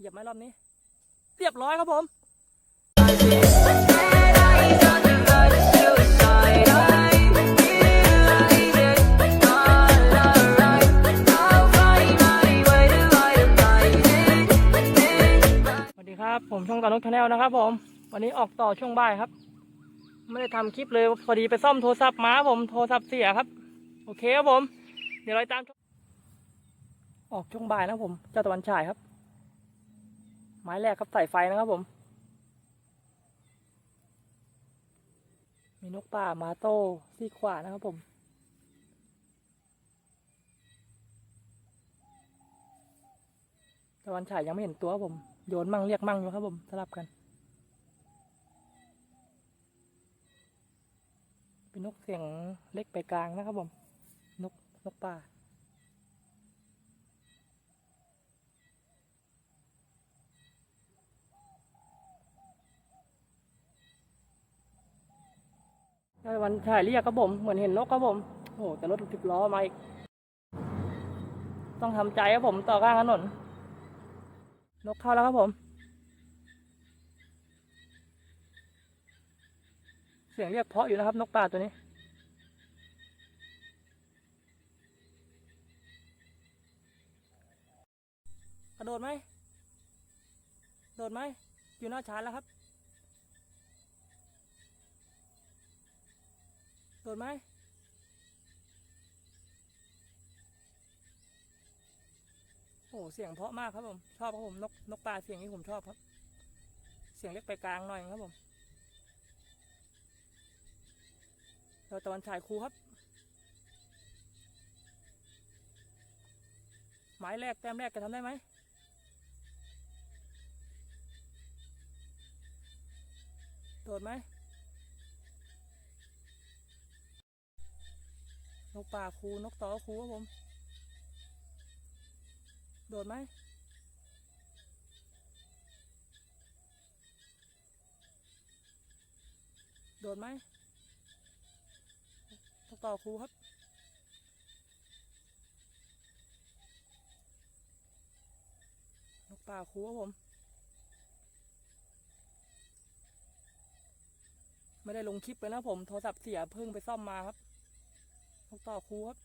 เหยียบไหมรอบนี้ เรียบร้อยครับผมสวัสดีครับ ผมช่องตานกชาแนลนะครับผม วันนี้ออกต่อช่วงบ่ายครับ ไม่ได้ทำคลิปเลยพอดีไปซ่อมโทรศัพท์มาผมโทรศัพท์เสียครับ โอเคครับผม เดี๋ยวเราตาม ออกช่วงบ่ายนะผมเจ้าตะวันฉายครับ ม้แรกครับใส่ไฟนะครับผม มีนกป่ามาโต้ซี่ขวานะครับผมตะวันฉายยังไม่เห็นตัวครับผม โยนมั่งเรียกมั่งอยู่ครับผมสลับกัน เป็นนกเสียงเล็กไปกลางนะครับผม นกนกป่า วันฉายเรียกครับผมเหมือนเห็นนกครับผมโอ้โหแต่รถสิบล้อมาอีก ต้องทำใจครับผมต่อข้างถนน นกเข้าแล้วครับผม เสียงเรียกเพาะอยู่นะครับ นกป่าตัวนี้กระโดดไหม โดดไหม อยู่หน้าชานแล้วครับ ดไหมโอ้โหเสียงเพาะมากครับผม ชอบครับผมนกนกปลาเสียงนี้ผมชอบครับ เสียงเล็กไปกลางหน่อยครับผมเราตะวันฉายครูครับ หมายแรกแต้มแรกจะทำได้ไหมโดดไหม นกป่าครูนกต่อครูครับผม โดดไหมโดดไหมต้องต่อครูครับนกป่าครูครับผม ไม่ได้ลงคลิปเลยนะผม โทรศัพท์เสียเพิ่งไปซ่อมมาครับ นกต่อครูครับ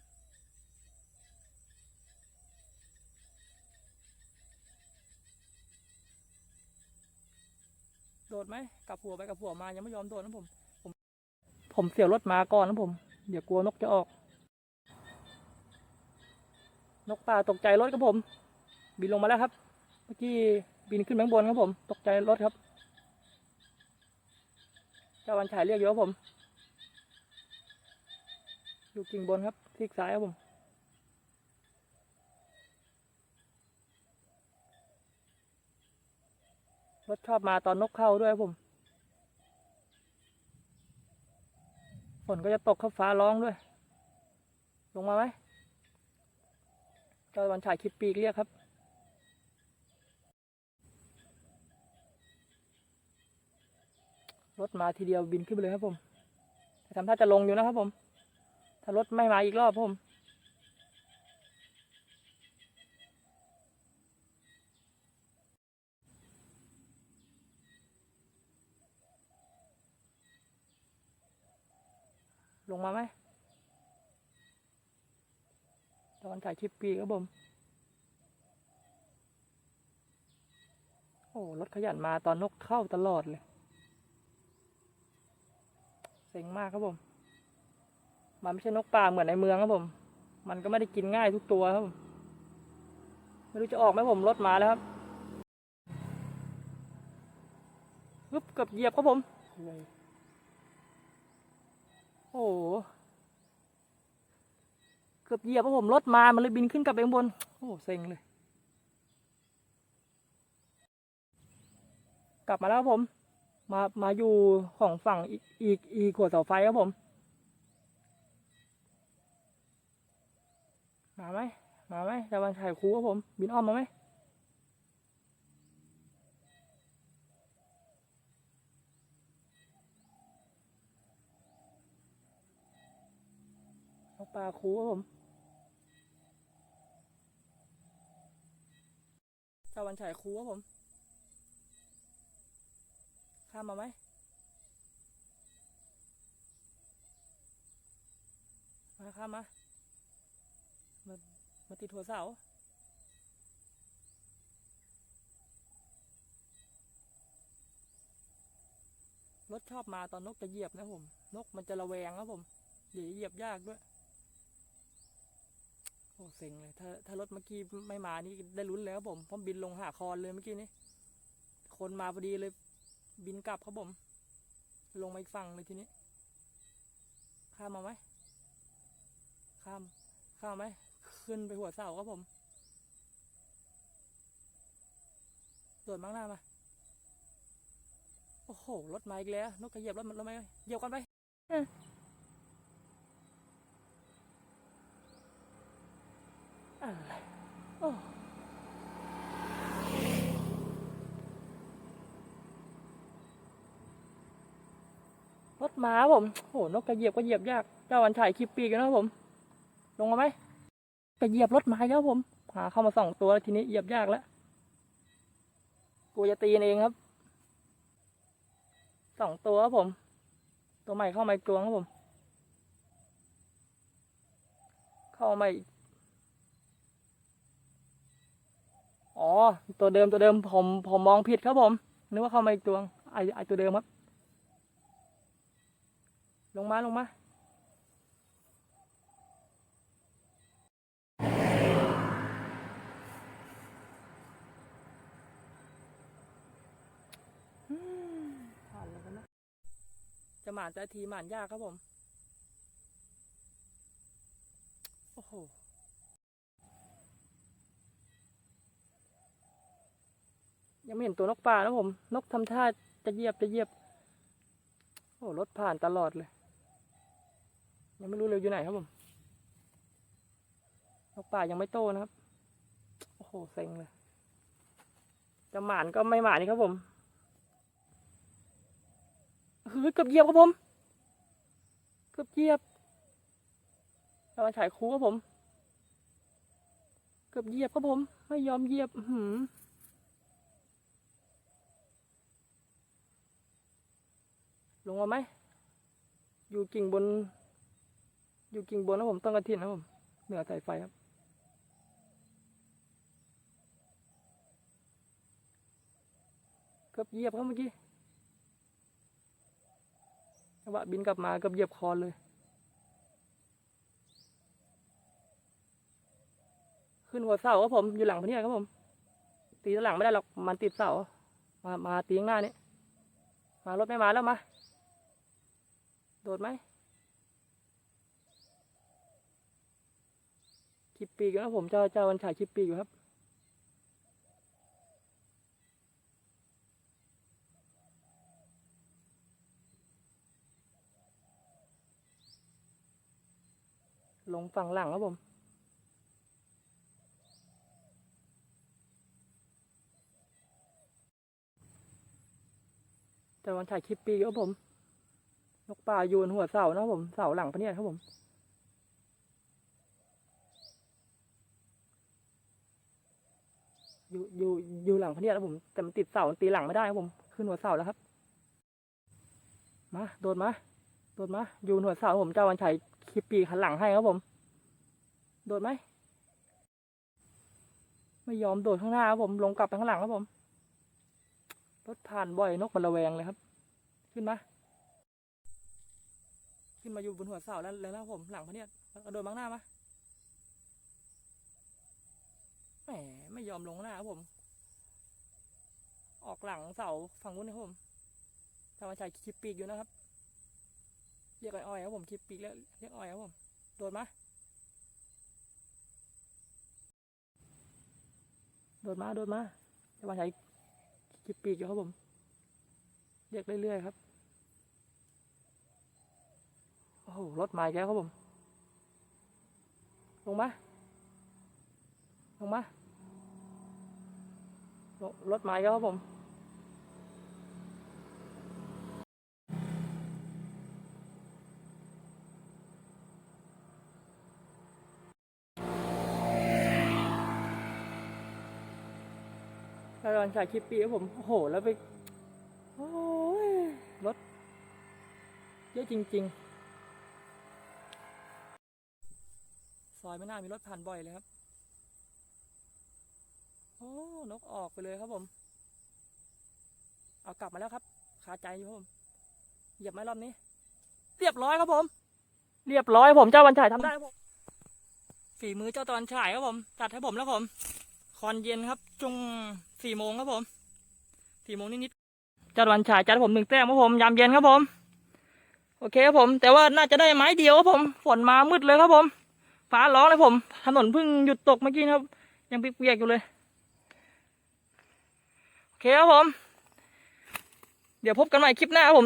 โดดไหมกลับหัวไปกลับหัวมายังไม่ยอมโดดนะผม ผม ผมเสียวรถมาก่อนนะผม เดี๋ยวกลัวนกจะออก นกป่าตกใจรถครับผม บินลงมาแล้วครับ เมื่อกี้บินขึ้นข้างบนครับผม ตกใจรถครับเจ้าวันฉายเรียกอยู่ครับผม อยู่กิ่งบนครับซีกซ้ายครับผม รถชอบมาตอนนกเข้าด้วยครับผม ฝนก็จะตกครับฟ้าร้องด้วย ลงมาไหมเจ้าวันฉายคลิปปีกเรียกครับรถมาทีเดียวบินขึ้นไปเลยครับผมแต่ทำท่าจะลงอยู่นะครับผม ถ้ารถไม่มาอีกรอบผมลงมาไหมตอนถ่ายคลิปปีครับผม โอ้ รถขยันมาตอนนกเข้าตลอดเลย เซ็งมากครับผม มันไม่ใช่นกป่าเหมือนในเมืองครับผม มันก็ไม่ได้กินง่ายทุกตัวครับผมไม่รู้จะออกไหมผมรถมาแล้วครับปึ๊บเกือบเหยียบครับผม โอ้โห เกือบเหยียบครับผมรถมา มันเลยบินขึ้นกลับไปข้างบน โอ้เซ็งเลย กลับมาแล้วครับผม มา มาอยู่ของฝั่งอีกอีกอีกขวดเสาไฟครับผม มาไหมมาไหมตะวันฉายคูครับผม บินอ้อมมาไหมปลาคูครับผมเจ้าวันฉายครูครับผม ข้ามมาไหมมาข้ามมามา มาติดหัวเสา รถชอบมาตอนนกจะเหยียบนะผม นกมันจะระแวงครับผม เดี๋ยวเหยียบยากด้วย โอ้เซ็งเลย ถ้าถ้ารถเมื่อกี้ไม่มานี่ได้ลุ้นแล้วผมเพราะบินลงหาคอนเลยเมื่อกี้นี้ คนมาพอดีเลย บินกลับครับผม ลงมาอีกฝั่งเลยทีนี้ ข้ามมาไหม ข้าม ข้ามไหม ขึ้นไปหัวเสาครับผมตรวจมั้งหน้ามา โอ้โห รถมาอีกแล้ว นกกระเหยียบรถมันรถไหมเหยียบกันไปอะไรโอ้รถมาครับผมโอ้โห นกกระเหยียบก็เหยียบยาก เจ้าวันฉายคลิปปีกันนะครับผม ลงมาไหม กระเหยียบรถไมาอีกแล้วผมหาเข้ามาสองตัวแล้วทีนี้เหยียบยากแล้วกูจะตีเองครับสองตัวครับผม ตัวใหม่เข้ามาอีกตัวครับผม เข้ามาอีกอ๋อ ตัวเดิมตัวเดิมผมผมมองผิดครับผมนึกว่าเข้ามาอีกตัวไอไอตัวเดิมครับ ลงมาลงมา อืมผ่านแล้วกันนะ จะ หมานแต่ทีหมานยากครับผม โอ้โห ยังไม่เห็นตัวนกป่านะผม นกทำท่าจะเยียบจะเยียบ โอ้รถผ่านตลอดเลย ยังไม่รู้เร็วอยู่ไหนครับผม นกป่ายังไม่โตนะครับ โอ้โหเซ็งเลย จะหมานก็ไม่หมานนี่ครับผม เฮ้ยเกือบเหยียบครับผมเกือบเหยียบเรามาฉายคูครับผม เกือบเหยียบครับผม ไม่ยอมเหยียบหืมลงมาไหม อยู่กิ่งบน อยู่กิ่งบนนะผมต้องกระถินนะผม เหนือสายไฟครับ เกือบเหยียบครับเมื่อกี้ จังหวะบินกลับมากับเหยียบคอนเลย ขึ้นหัวเสาครับผมอยู่หลังพเนียครับผม ตีหลังไม่ได้หรอกมันติดเสามามาตีข้างหน้านี่มารถไม่มาแล้วมาโดดไหมคลิปปีกนะผมเจ้าเจ้าวันฉายคลิปปีกอยู่ครับ ลงฝั่งหลังครับผมแต่วันถ่ายคลิปปีครับผม นกป่าอยู่บนหัวเสานะครับผม เสาหลังพะเนี่ยครับผม อยู่อยู่อยู่หลังพะเนี่ยครับผม แต่มันติดเสาตีหลังไม่ได้ครับผม ขึ้นหัวเสาแล้วครับ มา โดดมา โดดมาอยู่บนหัวเสาครับผมเจ้าวันชัยคลิปปีกหันหลังให้ครับผม โดดไหม ไม่ยอมโดดข้างหน้าครับผม ลงกลับไปข้างหลังครับผม รถผ่านบ่อยนกมันระแวงเลยครับ ขึ้นมา ขึ้นมาอยู่บนหัวเสาแล้วแล้วนะครับผมหลังพะเนียโดดบังหน้ามาแหมไม่ยอมลงหน้าครับผม ออกหลังเสาฝั่งนู้นนะครับผมธรรมชาติคลิปปีกอยู่นะครับ เรียกอ้อยๆครับผมคลิปปีกแล้วเรียกอ้อยครับผมโดดมาโดดมาโดดมาจะมาใช้คลิปปีกอยู่ครับผมเรียกเรื่อยๆครับโอ้โหรถมาอีกแล้วครับผมลงมาลงมาลงรถมาอีกแล้วครับผม ตะวันฉายคลิปปีครับผมโหแล้วไปโอ้ยรถเยอะจริง ๆ ซอยไม่น่ามีรถผ่านบ่อยเลยครับ โอ้นกออกไปเลยครับผม เอากลับมาแล้วครับคาใจอยู่ครับผมเหยียบไหมรอบนี้ เรียบร้อยครับผม เรียบร้อยผมเจ้าวันฉายทำได้ผมฝีมือเจ้าตอนฉายครับผมจัดให้ผมแล้วผม อนเย็นครับจุงสี่โมงครับผมสี่โมงนิดๆจ้าตอนฉายจัดผมหนึ่งแต้มครับผมยามเย็นครับผม โอเคครับผม แต่ว่าน่าจะได้ไม้เดียวครับผม ฝนมามืดเลยครับผม ฟ้าร้องเลยผม ถนนเพิ่งหยุดตกเมื่อกี้นะครับ ยังเปียกๆอยู่เลย โอเคครับผม เดี๋ยวพบกันใหม่คลิปหน้าครับผม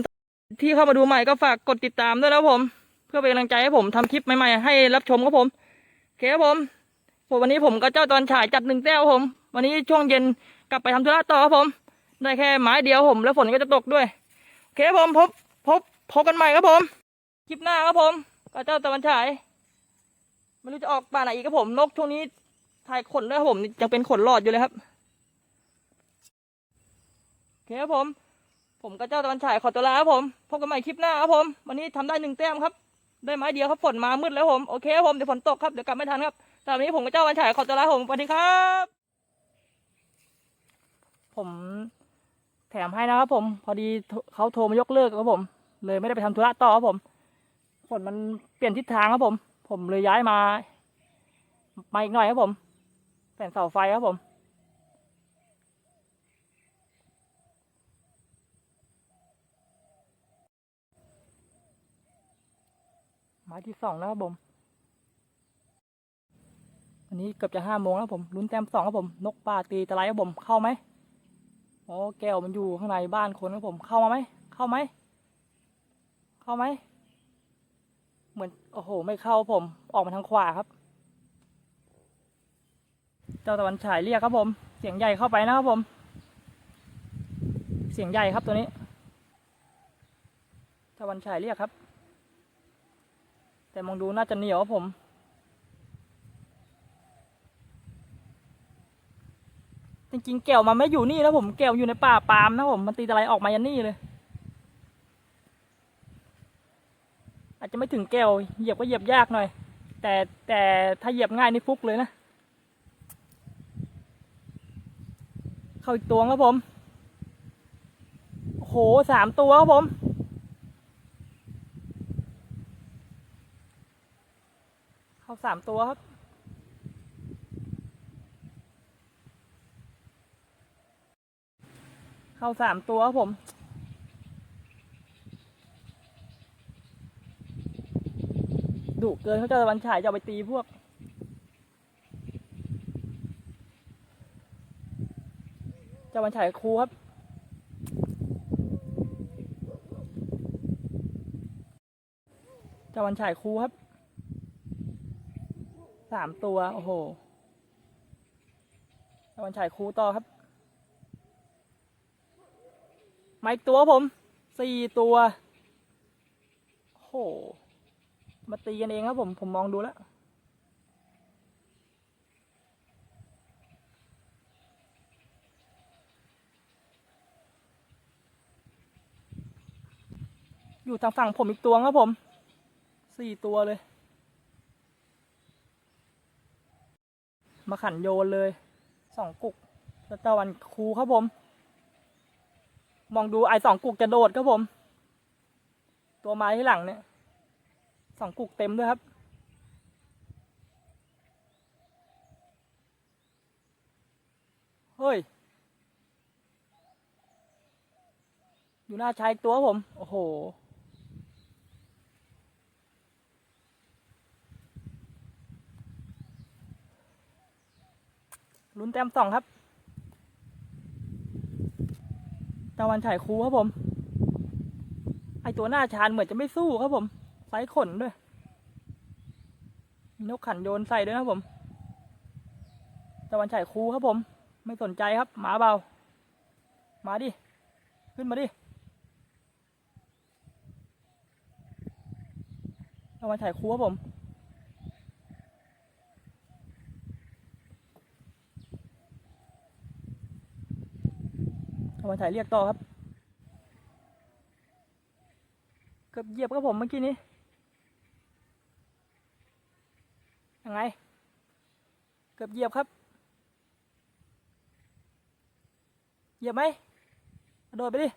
ที่เข้ามาดูใหม่ก็ฝากกดติดตามด้วยนะครับผม เพื่อเป็นกำลังใจให้ผมทำคลิปใหม่ๆให้รับชมครับผม โอเคครับผม ผมวันนี้ผมกับเจ้าตอนฉายจัดหนึ่งแต้วผม วันนี้ช่วงเย็นกลับไปทำธุระต่อครับผม ได้แค่ไม้เดียวผม แล้วฝนก็จะตกด้วย โอเคครับผมพบพบพบกันใหม่ครับผม คลิปหน้าครับผมกับเจ้าตะวันฉายไม่รู้จะออกป่าไหนอีกครับผม นกช่วงนี้ถ่ายขนด้วยครับผมยังเป็นขนหลอดอยู่เลยครับโอเคครับผม ผมกับเจ้าตะวันฉายขอตัวลาครับผมพบกันใหม่คลิปหน้าครับผม วันนี้ทำได้หนึ่งแต้มครับ ได้ไม้เดียวครับฝนมามืดแล้วผม โอเคครับผมเดี๋ยวฝนตกครับเดี๋ยวกลับไม่ทันครับ ตอนนี้ผมกับเจ้าวันฉายขอตัวลาครับผมสวัสดีครับ ผมแถมให้นะครับผม พอดีเขาโทรมายกเลิกครับผม เลยไม่ได้ไปทำธุระต่อครับผมฝนมันเปลี่ยนทิศทางครับผม ผมเลยย้ายมามาอีกหน่อยครับผมแผ่นเสาไฟครับผมไม้ที่สองแล้วครับผม อันนี้เกือบจะห้าโมงแล้วผมลุ้นแต้มสองครับผม นกป่าตีตะไลครับผมเข้าไหมโอ้แก้วมันอยู่ข้างในบ้านคนครับผม เข้ามาไหมเข้าไหมเข้าไหมเหมือนโอ้โห ไม่เข้าผม ออกมาทางขวาครับ เจ้าตะวันฉายเรียกครับผม เสียงใหญ่เข้าไปนะครับผม เสียงใหญ่ครับตัวนี้ ตะวันฉายเรียกครับ แต่มองดูน่าจะเหนียวครับผม จริงๆแก้วมันไม่อยู่นี่นะผมแก้วอยู่ในป่าปาล์มนะผมมันตีอะไรออกมายันนี่เลย อาจจะไม่ถึงแก้วเหยียบก็เหยียบยากหน่อย แต่แต่ถ้าเหยียบง่ายนี่ฟุกเลยนะ เข้าอีกตัวครับผมโอ้โหสามตัวครับผมเข้าสามตัวครับ เข้าสามตัวครับผมดุเกินเขาจะตะวันฉายจะเอาไปตีพวก จะวันฉายครูครับจะวันฉายครูครับสามตัว โอ้โหจะวันฉายครูต่อครับ มาอีกตัวผมสี่ตัวโอ้โหมาตีกันเองครับผม ผมมองดูแล้ว อยู่ทางฝั่งผมอีกตัวครับผมสี่ตัวเลย มาขันโยนเลยสองกุกแล้วตะวันคูครับผม มองดูไอ้สองกุกจะโดดครับผม ตัวไม้ที่หลังเนี่ยสองกุกเต็มด้วยครับ เฮ้ย อยู่หน้าชายตัวผม โอ้โห ลุ้นแต้มสองครับ ตะวันฉายคูครับผม ไอตัวหน้าชานเหมือนจะไม่สู้ครับผมไซส์ขนด้วยมีนกขันโยนใส่ด้วยครับผม ตะวันฉายคูครับผม ไม่สนใจครับ หมาเบา มาดิ ขึ้นมาดิ ตะวันฉายคูครับผม เอา มาถ่ายเรียกต่อครับเกือบเหยียบครับผมเมื่อกี้นี้ยังไง เกือบเหยียบครับ เหยียบไหมโดดไปดิ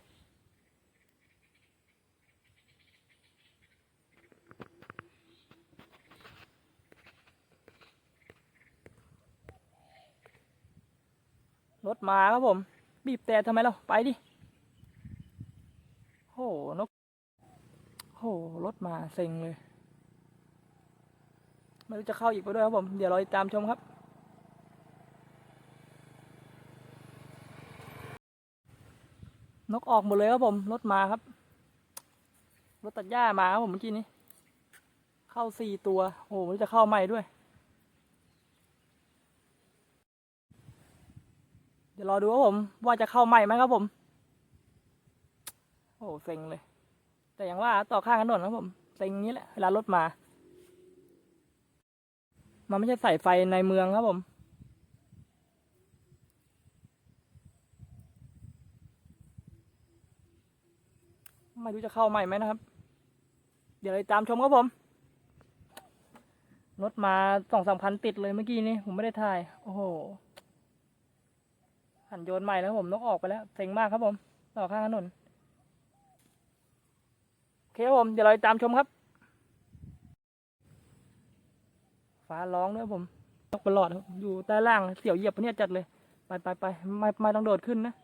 รถมาครับผม บีบแต่ทำไมเราไปดิโหนกโหรถมาเซ็งเลยไม่รู้จะเข้าอีกไปด้วยครับผม เดี๋ยวรอติดตามชมครับ นกออกหมดเลยครับผม รถมาครับ รถตัดหญ้ามาครับผมเมื่อกี้นี้ เข้าสี่ตัว โอ้โหไม่รู้จะเข้าใหม่ด้วย ดี๋ยวรอดูครับผม ว่าจะเข้าใหม่ไหมครับผม โอ้เซ็งเลย แต่อย่างว่าต่อข้างถนนครับผมเซ็งนี้แหละเวลารถมา มันไม่ใช่ใสายไฟในเมืองครับผมไม่รู้จะเข้าใหม่ไหมนะครับ เดี๋ยวเลยตามชมครับผม รถมาสองสามคันติดเลยเมื่อกี้นี้ผมไม่ได้ถ่าย โอ้โห หันโยนใหม่แล้วผมนกออกไปแล้วเซ็งมากครับผมต่อข้างถนนโอเคครับผมเดี๋ยวเราตามชมครับ ฟ้าร้องด้วยผมนกปลอดอยู่ใต้ล่างเสี่ยวเหยียบเนี่ยจัดเลย ไปไปไปไม่ไม่ต้องโดดขึ้นนะ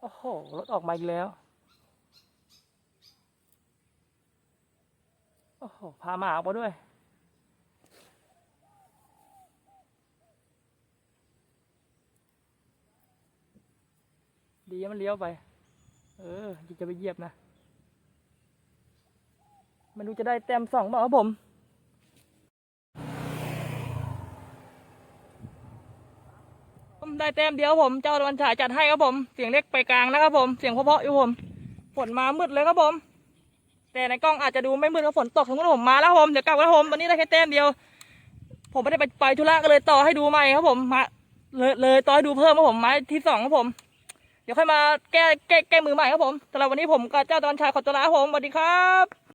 โอ้โหรถออกมาอีกแล้วโอ้โหพาหมาออกมาด้วย ดีมันเลี้ยวไป เออจะไปเหยียบนะไม่รู้จะได้แต้มสองเปล่าครับผมผมได้แต้มเดียวผม เจ้าตะวันฉายจัดให้ครับผม เสียงเล็กไปกลางนะครับผม เสียงเพราะๆอยู่ผม ฝนมามืดเลยครับผม แต่ในกล้องอาจจะดูไม่มืดเพราะฝนตกทั้งหมดผมมาแล้วครับผม เดี๋ยวกลับแล้วครับผมวันนี้ได้แค่แต้มเดียว ผมไม่ได้ไปไปธุระก็เลยต่อให้ดูใหม่ครับผม มา เลยเลยต่อให้ดูเพิ่มครับผมไม้ที่สองครับผม ดี๋ยวค่อยมาแก้แก้แก้มือใหม่ครับผมสำหรับวันนี้ผมกับเจ้าตอนชายขอตัวลาครับผมสวัสดีครับ